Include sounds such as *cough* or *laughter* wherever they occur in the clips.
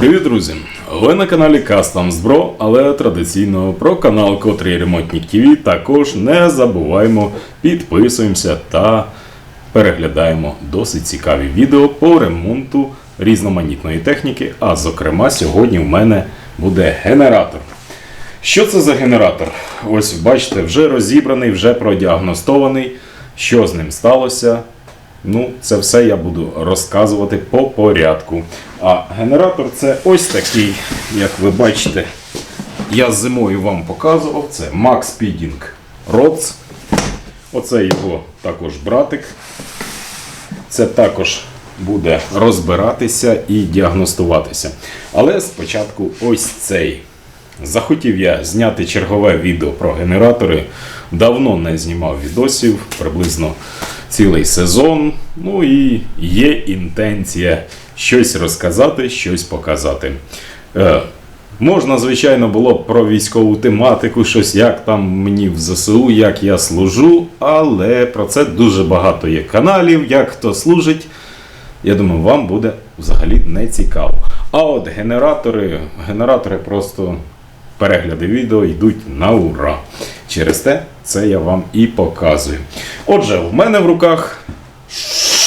Привіт, друзі! Ви на каналі Customs Bro, але традиційно про канал Котрий Ремонтник ТВ також не забуваємо, підписуємося та переглядаємо досить цікаві відео по ремонту різноманітної техніки. А зокрема, сьогодні в мене буде генератор. Що це за генератор? Ось бачите, вже розібраний, вже продіагностований. Що з ним сталося? Ну, це все я буду розказувати по порядку. А генератор це ось такий, як ви бачите, я зимою вам показував. Це Max Speeding Rods. Оце його також братик. Це також буде розбиратися і діагностуватися. Але спочатку ось цей. Захотів я зняти чергове відео про генератори. Давно не знімав відосів, приблизно цілий сезон. Ну і є інтенція щось розказати, щось показати. Е, можна, звичайно, було б про військову тематику, щось як там мені в ЗСУ, як я служу, але про це дуже багато є каналів, як хто служить. Я думаю, вам буде взагалі не цікаво. А от генератори, генератори просто перегляди відео йдуть на ура. Через те це я вам і показую. Отже, в мене в руках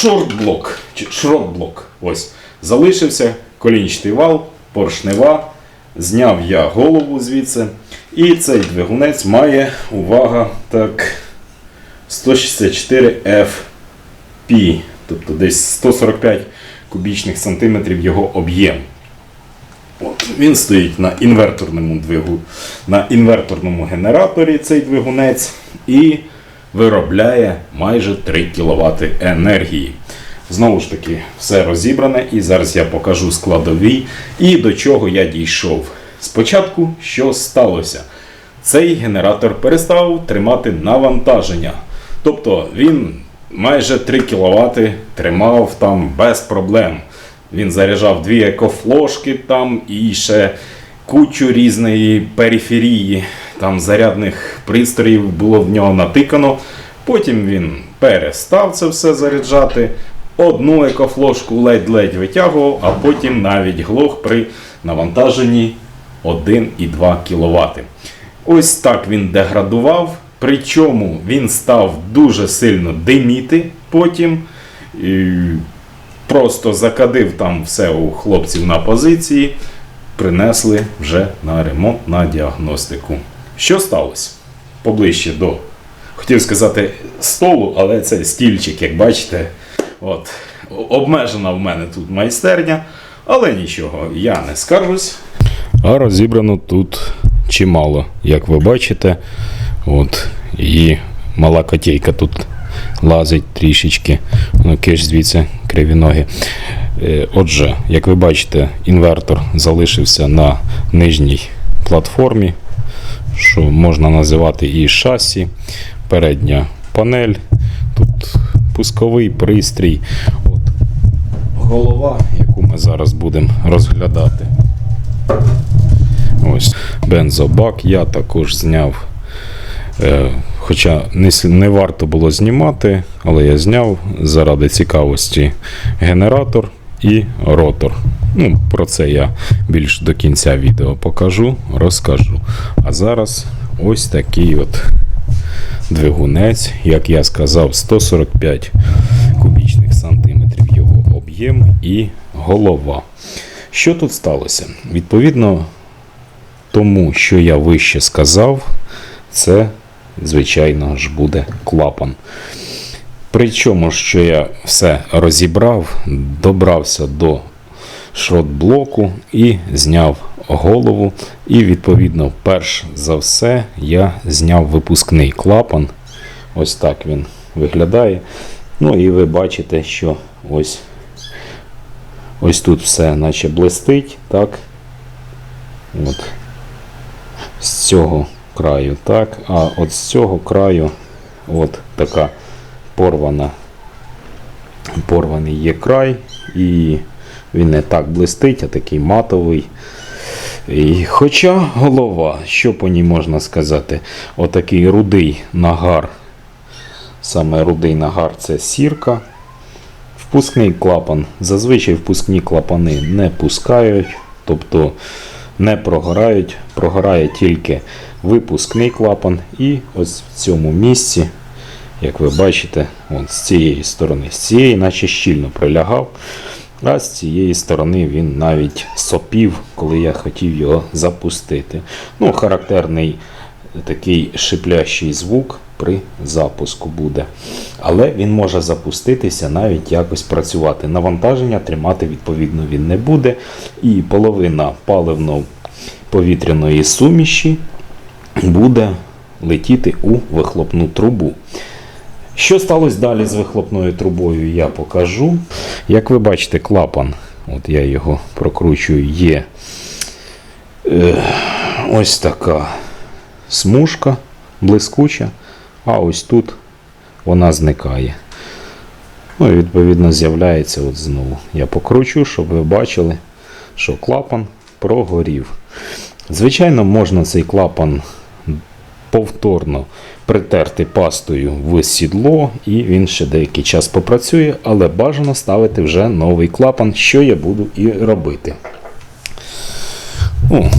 шортблок. Шротблок. Ось. Залишився колінчатий вал, поршнева. Зняв я голову звідси. І цей двигунець має, увага, так, 164 FP, тобто десь 145 кубічних сантиметрів його об'єм. От, він стоїть на інверторному двигу, на інверторному генераторі цей двигунець і виробляє майже 3 кВт енергії. Знову ж таки, все розібране, і зараз я покажу складові і до чого я дійшов. Спочатку, що сталося? Цей генератор перестав тримати навантаження. Тобто він майже 3 кВт тримав там без проблем. Він заряджав дві екофлошки там і ще кучу різної периферії, там зарядних пристроїв було в нього натикано. Потім він перестав це все заряджати. Одну екофлошку ледь-ледь витягував, а потім навіть глох при навантаженні 1,2 кВт. Ось так він деградував. Причому він став дуже сильно диміти потім. І просто закадив там все у хлопців на позиції, принесли вже на ремонт, на діагностику. Що сталося? Поближче до, хотів сказати, столу, але це стільчик, як бачите. От, обмежена в мене тут майстерня, але нічого, я не скаржусь. А розібрано тут чимало, як ви бачите. От, і мала котейка тут лазить трішечки. Ну, киш звідси криві ноги. Е, Отже, як ви бачите, інвертор залишився на нижній платформі, що можна називати і шасі, передня панель, тут пусковий пристрій. От. Голова, яку ми зараз будемо розглядати. Ось бензобак я також зняв. Е, Хоча не, не варто було знімати, але я зняв заради цікавості генератор і ротор. Ну, про це я більш до кінця відео покажу, розкажу. А зараз ось такий от двигунець, як я сказав, 145 кубічних сантиметрів його об'єм і голова. Що тут сталося? Відповідно тому, що я вище сказав, це звичайно ж буде клапан. Причому, що я все розібрав, добрався до шрот-блоку і зняв голову. І, відповідно, перш за все, я зняв випускний клапан. Ось так він виглядає. Ну і ви бачите, що ось, ось тут все наче блистить, так? От. З цього краю, так, а от з цього краю от така порвана, порваний є край, і він не так блистить, а такий матовий. І, хоча голова, що по ній можна сказати, отакий рудий нагар, саме рудий нагар це сірка. Впускний клапан. Зазвичай впускні клапани не пускають. тобто не прогорають, прогорає тільки випускний клапан, і ось в цьому місці, як ви бачите, от з цієї сторони, з цієї, наче щільно прилягав. А з цієї сторони він навіть сопів, коли я хотів його запустити. Ну, характерний такий шиплящий звук при запуску буде. Але він може запуститися, навіть якось працювати. Навантаження тримати відповідно він не буде. І половина паливно-повітряної суміші буде летіти у вихлопну трубу. Що сталося далі з вихлопною трубою, я покажу. Як ви бачите, клапан, от я його прокручую, є е, ось така смужка блискуча, а ось тут вона зникає. Ну і відповідно з'являється от знову. Я покручу, щоб ви бачили, що клапан прогорів. Звичайно, можна цей клапан повторно притерти пастою в сідло, і він ще деякий час попрацює, але бажано ставити вже новий клапан, що я буду і робити. Ну,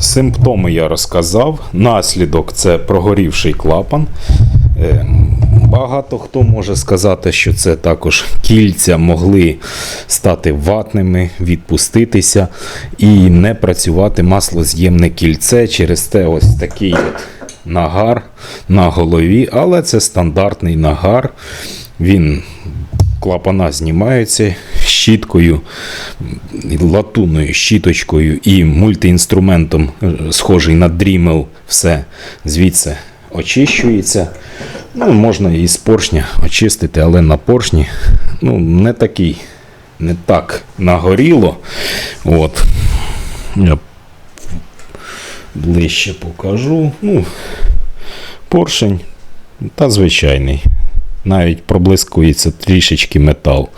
симптоми я розказав. Наслідок це прогорівший клапан. Е, Багато хто може сказати, що це також кільця могли стати ватними, відпуститися і не працювати маслоз'ємне кільце через те ось такий от нагар на голові, але це стандартний нагар. Він клапана знімаються щіткою, латунною щіточкою і мультиінструментом, е, схожий на дрімел, все звідси очищується. Ну, можна і з поршня очистити, але на поршні ну, не такий, не так нагоріло. От. Ближче покажу. Ну, поршень та звичайний. Навіть проблискується трішечки метал.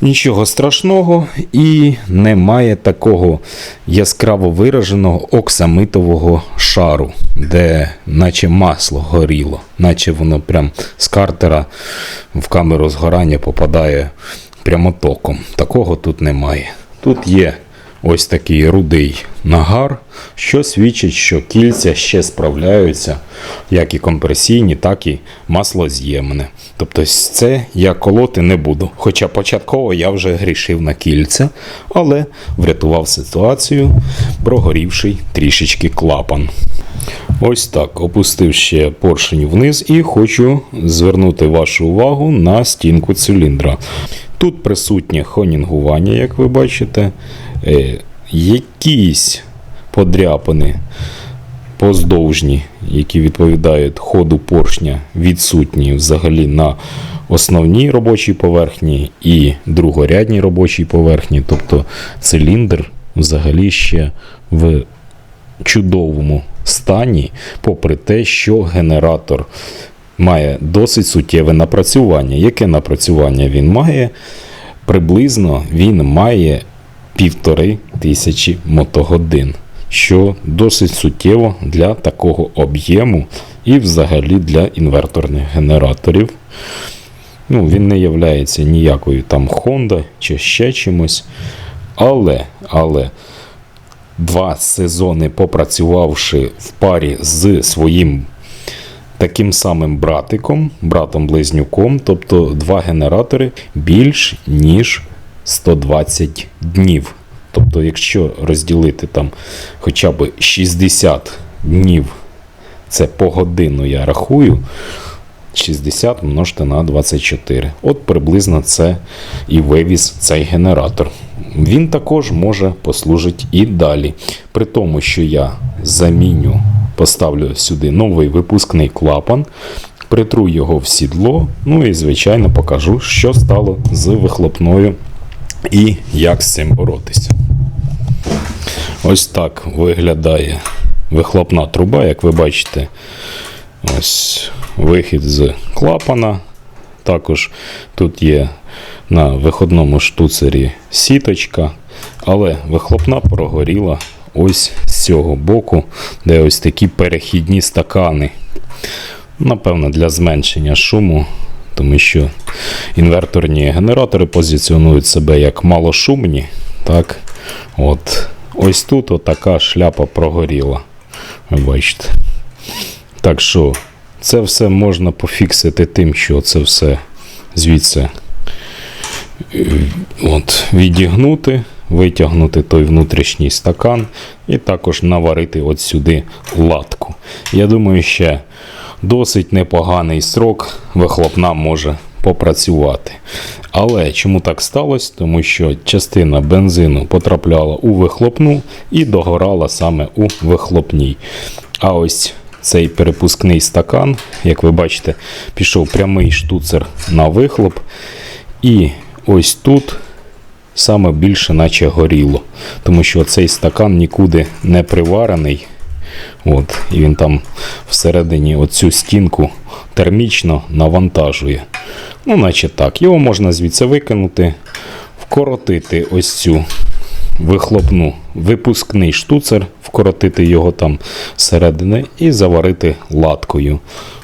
Нічого страшного і немає такого яскраво вираженого оксамитового шару, де наче масло горіло, наче воно прям з картера в камеру згорання попадає прямотоком. Такого тут немає. Тут є ось такий рудий нагар, що свідчить, що кільця ще справляються, як і компресійні, так і маслоз'ємне. Тобто це я колоти не буду. Хоча початково я вже грішив на кільця, але врятував ситуацію, прогорівший трішечки клапан. Ось так, опустив ще поршень вниз і хочу звернути вашу увагу на стінку циліндра. Тут присутнє хонінгування, як ви бачите, е, якісь подряпини поздовжні, які відповідають ходу поршня, відсутні взагалі на основній робочій поверхні і другорядній робочій поверхні. Тобто циліндр взагалі ще в чудовому стані, попри те, що генератор має досить суттєве напрацювання. Яке напрацювання він має? Приблизно він має півтори тисячі мотогодин, що досить суттєво для такого об'єму і взагалі для інверторних генераторів. Ну, Він не є ніякою там Honda чи ще чимось. Але, але два сезони попрацювавши в парі з своїм таким самим братиком, братом-близнюком, тобто два генератори більш ніж 120 днів. Тобто, якщо розділити там хоча б 60 днів, це по годину я рахую. 60 множте на 24. От приблизно це і вивіз цей генератор. Він також може послужити і далі. При тому, що я заміню, поставлю сюди новий випускний клапан, притру його в сідло, ну і, звичайно, покажу, що стало з вихлопною і як з цим боротися. Ось так виглядає вихлопна труба, як ви бачите. Ось вихід з клапана. Також тут є на виходному штуцері сіточка, але вихлопна прогоріла ось з цього боку, де ось такі перехідні стакани. Напевно, для зменшення шуму, тому що інверторні генератори позиціонують себе як малошумні. Так? От. Ось тут отака шляпа прогоріла. Ви бачите. Так що це все можна пофіксити тим, що це все звідси от, відігнути, витягнути той внутрішній стакан і також наварити от сюди латку. Я думаю, ще досить непоганий срок вихлопна може попрацювати. Але чому так сталося? Тому що частина бензину потрапляла у вихлопну і догорала саме у вихлопній. А ось цей перепускний стакан, як ви бачите, пішов прямий штуцер на вихлоп. І ось тут саме більше наче горіло. Тому що цей стакан нікуди не приварений. От, і він там всередині оцю стінку термічно навантажує. Ну, наче так. Його можна звідси викинути, вкоротити ось цю вихлопну випускний штуцер, вкоротити його там всередини і заварити латкою.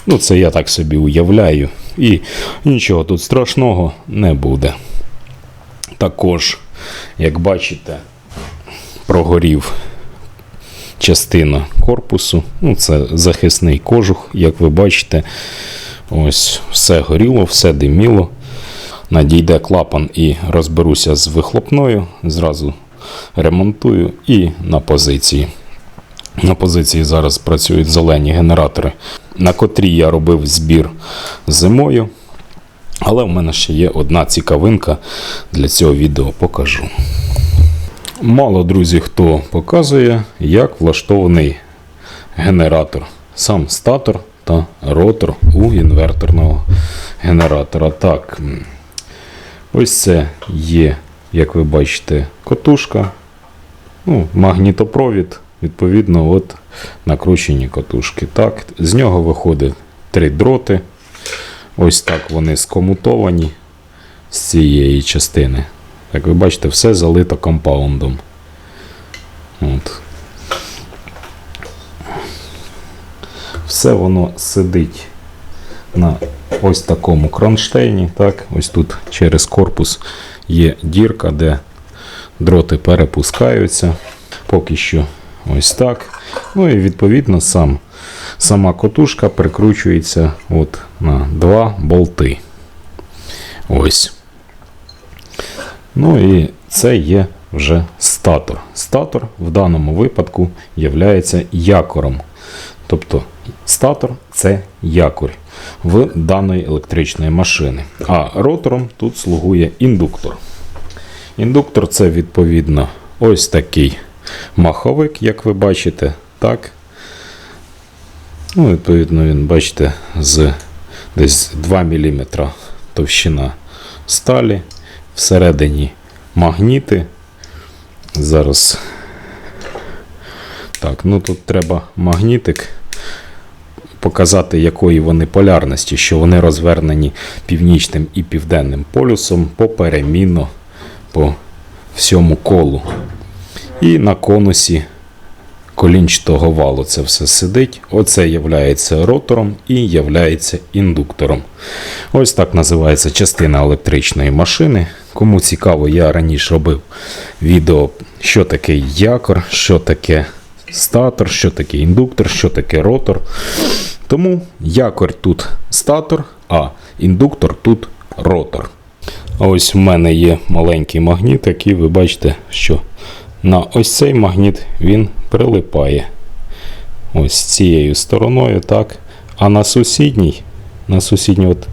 Ну, це я так собі уявляю. І нічого тут страшного не буде. Також, як бачите, прогорів частина корпусу. Ну, це захисний кожух, як ви бачите. Ось все горіло, все диміло. Надійде клапан і розберуся з вихлопною. Зразу ремонтую і на позиції. На позиції зараз працюють зелені генератори, на котрі я робив збір зимою. Але в мене ще є одна цікавинка для цього відео покажу. Мало друзі, хто показує, як влаштований генератор, сам статор та ротор у інверторного генератора. Так, ось це є, як ви бачите, котушка, ну, магнітопровід, відповідно, от накручені котушки. Так, з нього виходить три дроти. Ось так вони скомутовані з цієї частини. Як ви бачите, все залито компаундом. От. Все воно сидить на ось такому кронштейні. Так? Ось тут через корпус є дірка, де дроти перепускаються. Поки що ось так. Ну і відповідно сам, сама котушка прикручується от на два болти. Ось. Ну і це є вже статор. Статор в даному випадку є якором. Тобто статор це якорь в даної електричної машини. А ротором тут слугує індуктор. Індуктор це відповідно ось такий маховик, як ви бачите. Так. Ну, Відповідно, він, бачите, з десь 2 мм товщина сталі. Всередині магніти. Зараз. Так, ну тут треба магнітик показати, якої вони полярності, що вони розвернені північним і південним полюсом поперемінно по всьому колу. І на конусі колінчатого валу це все сидить. Оце є ротором і є індуктором. Ось так називається частина електричної машини. Кому цікаво, я раніше робив відео, що таке якор, що таке статор, що таке індуктор, що таке ротор. Тому якор тут статор, а індуктор тут ротор. Ось в мене є маленький магніт, який ви бачите, що на ось цей магніт він прилипає. Ось цією стороною, так. А на сусідній, на сусідній от,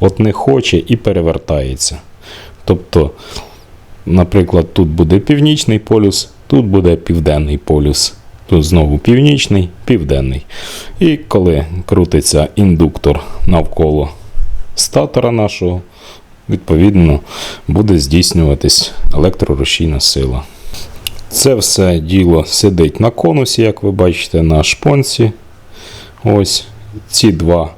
от не хоче і перевертається. Тобто, наприклад, тут буде північний полюс, тут буде південний полюс. Тут знову північний, південний. І коли крутиться індуктор навколо статора нашого, відповідно буде здійснюватись електрорушійна сила. Це все діло сидить на конусі, як ви бачите, на шпонці. Ось ці два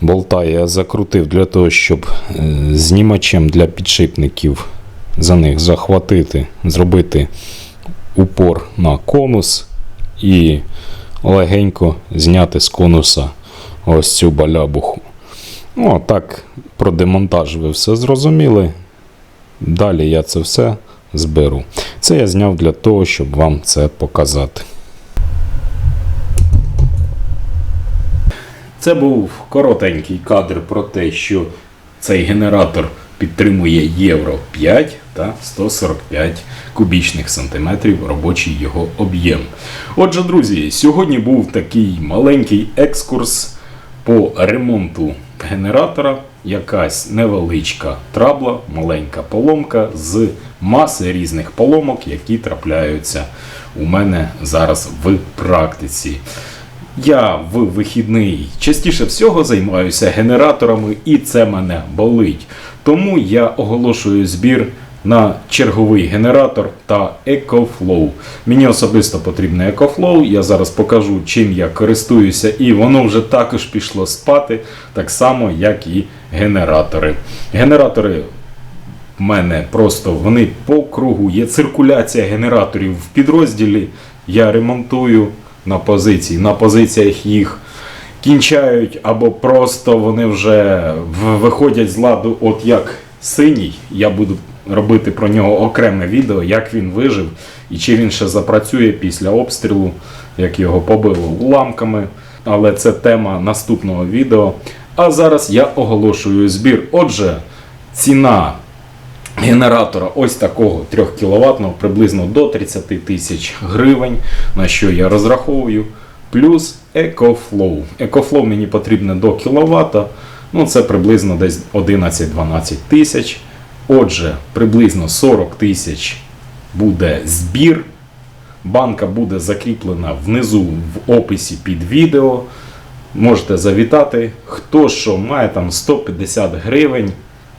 болта я закрутив для того, щоб е, знімачем для підшипників за них захватити, зробити упор на конус і легенько зняти з конуса ось цю балябуху. Ну, так, про демонтаж ви все зрозуміли. Далі я це все зберу. Це я зняв для того, щоб вам це показати. Це був коротенький кадр про те, що цей генератор підтримує Євро 5 та 145 кубічних сантиметрів робочий його об'єм. Отже, друзі, сьогодні був такий маленький екскурс по ремонту генератора. Якась невеличка трабла, маленька поломка з маси різних поломок, які трапляються у мене зараз в практиці. Я в вихідний частіше всього займаюся генераторами, і це мене болить. Тому я оголошую збір на черговий генератор та EcoFlow. Мені особисто потрібен EcoFlow. Я зараз покажу, чим я користуюся, і воно вже також пішло спати, так само, як і генератори. Генератори в мене просто вони по кругу. Є циркуляція генераторів в підрозділі. Я ремонтую на позиції. На позиціях їх кінчають, або просто вони вже виходять з ладу, от як синій. Я буду робити про нього окреме відео, як він вижив і чи він ще запрацює після обстрілу, як його побило уламками. Але це тема наступного відео. А зараз я оголошую збір. Отже, ціна генератора ось такого 3 кВт приблизно до 30 тисяч гривень, на що я розраховую. Плюс EcoFlow. EcoFlow мені потрібно до кВт, ну це приблизно десь 11-12 тисяч. Отже, приблизно 40 тисяч буде збір. Банка буде закріплена внизу в описі під відео. Можете завітати. Хто що має там 150 гривень,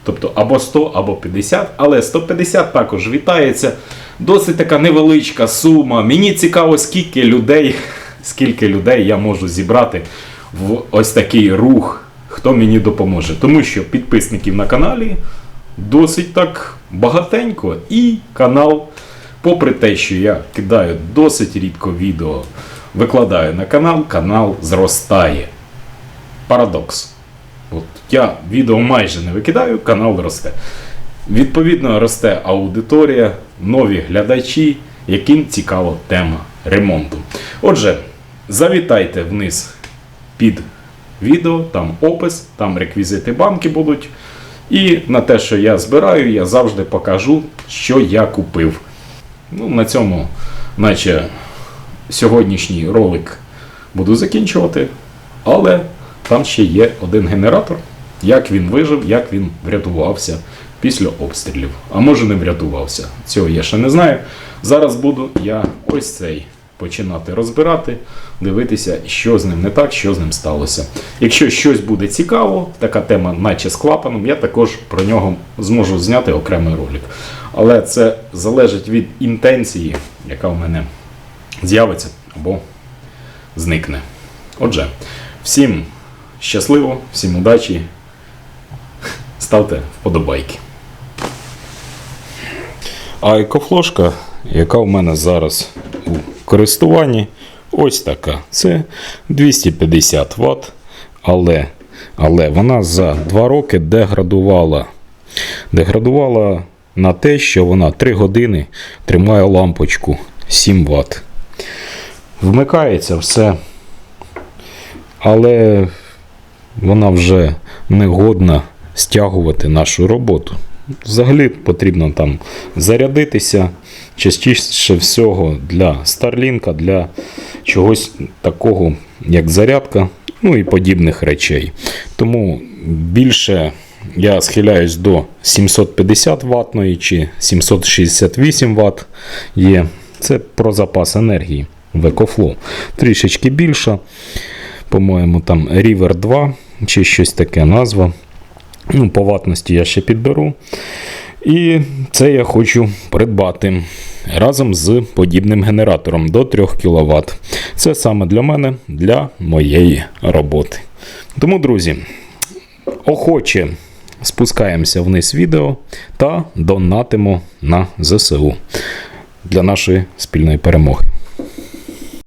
тобто або 100, або 50, але 150 також вітається. Досить така невеличка сума. Мені цікаво, скільки людей, *laughs* скільки людей я можу зібрати в ось такий рух, хто мені допоможе. Тому що підписників на каналі досить так багатенько. І канал, попри те, що я кидаю досить рідко відео, викладаю на канал, канал зростає. Парадокс. От я відео майже не викидаю, канал росте. Відповідно, росте аудиторія, нові глядачі, яким цікава тема ремонту. Отже, завітайте вниз під відео, там опис, там реквізити банки будуть. І на те, що я збираю, я завжди покажу, що я купив. Ну, на цьому, наче сьогоднішній ролик буду закінчувати. Але там ще є один генератор. Як він вижив, як він врятувався після обстрілів. А може не врятувався. Цього я ще не знаю. Зараз буду я ось цей починати розбирати, дивитися, що з ним не так, що з ним сталося. Якщо щось буде цікаво, така тема, наче з клапаном, я також про нього зможу зняти окремий ролик. Але це залежить від інтенції, яка в мене з'явиться або зникне. Отже, всім щасливо, всім удачі. Ставте вподобайки. А екофлошка, яка в мене зараз користуванні, ось така. Це 250 Вт, але, але вона за 2 роки деградувала. Деградувала на те, що вона 3 години тримає лампочку 7 Вт. Вмикається все, але вона вже не годна стягувати нашу роботу. Взагалі потрібно там зарядитися частіше всього для Starlink, для чогось такого, як зарядка, ну і подібних речей. Тому більше я схиляюсь до 750 ватної чи 768 Вт є. Це про запас енергії в EcoFlow. Трішечки більша. По-моєму, там River 2 чи щось таке назва. Ну, по ватності я ще підберу. І це я хочу придбати разом з подібним генератором до 3 кВт. Це саме для мене, для моєї роботи. Тому, друзі, охоче спускаємося вниз відео та донатимо на ЗСУ для нашої спільної перемоги.